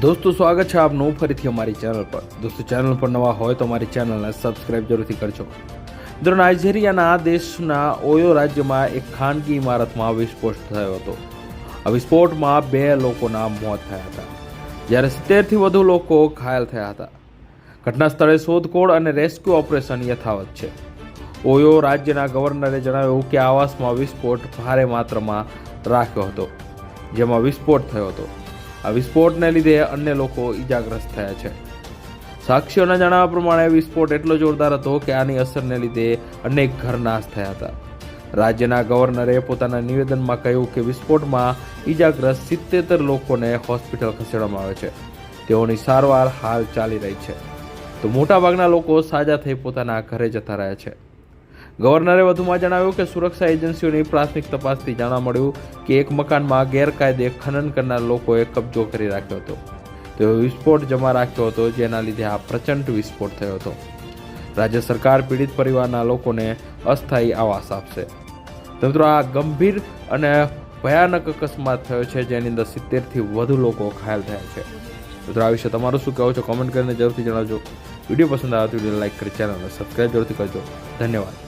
દોસ્તો, સ્વાગત છે આપનું ફરીથી અમારી ચેનલ પર. દોસ્તો, ચેનલ પર નવા હોય તો અમારી ચેનલને સબસ્ક્રાઇબ જરૂરથી કરજો. મિત્રો, નાઇજેરિયાના દેશના ઓયો રાજ્યમાં એક ખાનગી ઇમારતમાં વિસ્ફોટ થયો હતો. આ વિસ્ફોટમાં બે લોકોના મોત થયા હતા. જ્યારે સિત્તેરથી વધુ લોકો ઘાયલ થયા હતા. ઘટના સ્થળે શોધખોળ અને રેસ્ક્યુ ઓપરેશન યથાવત છે. ઓયો રાજ્યના ગવર્નરે જણાવ્યું કે આવાસમાં વિસ્ફોટ ભારે માત્રામાં રાખ્યો હતો, જેમાં વિસ્ફોટ થયો હતો. આ વિસ્ફોટને લીધે અન્ય લોકો ઈજાગ્રસ્ત થયા છે. સાક્ષીઓના જણાવ્યા પ્રમાણે વિસ્ફોટ એટલો જોરદાર હતો કે આની અસરને લીધે અનેક ઘર નાશ થયા હતા. રાજ્યના ગવર્નરે પોતાના નિવેદનમાં કહ્યું કે વિસ્ફોટમાં ઈજાગ્રસ્ત સિત્તેર લોકોને હોસ્પિટલ ખસેડવામાં આવે છે. તેઓની સારવાર હાલ ચાલી રહી છે. તો મોટાભાગના લોકો સાજા થઈ પોતાના ઘરે જતા રહ્યા છે. ગવર્નરે વધુમાં જણાવ્યું કે સુરક્ષા એજન્સીઓની પ્રાથમિક તપાસથી જાણવા મળ્યું કે એક મકાનમાં ગેરકાયદે ખનન કરનાર લોકોએ કબજો કરી રાખ્યો હતો. તેઓ વિસ્ફોટ જમા રાખ્યો હતો, જેના લીધે આ પ્રચંડ વિસ્ફોટ થયો હતો. રાજ્ય સરકાર પીડિત પરિવારના લોકોને અસ્થાયી આવાસ આપશે. મિત્રો, આ ગંભીર અને ભયાનક અકસ્માત થયો છે, જેની અંદર સિત્તેરથી વધુ લોકો ઘાયલ થયા છે. મિત્રો, આ વિશે તમારું શું કહેવું છે? કોમેન્ટ કરીને જરૂરથી જણાવજો. વીડિયો પસંદ આવે તો વીડિયો લાઇક કરી ચેનલને સબસ્ક્રાઈબ જરૂરથી કરજો. ધન્યવાદ.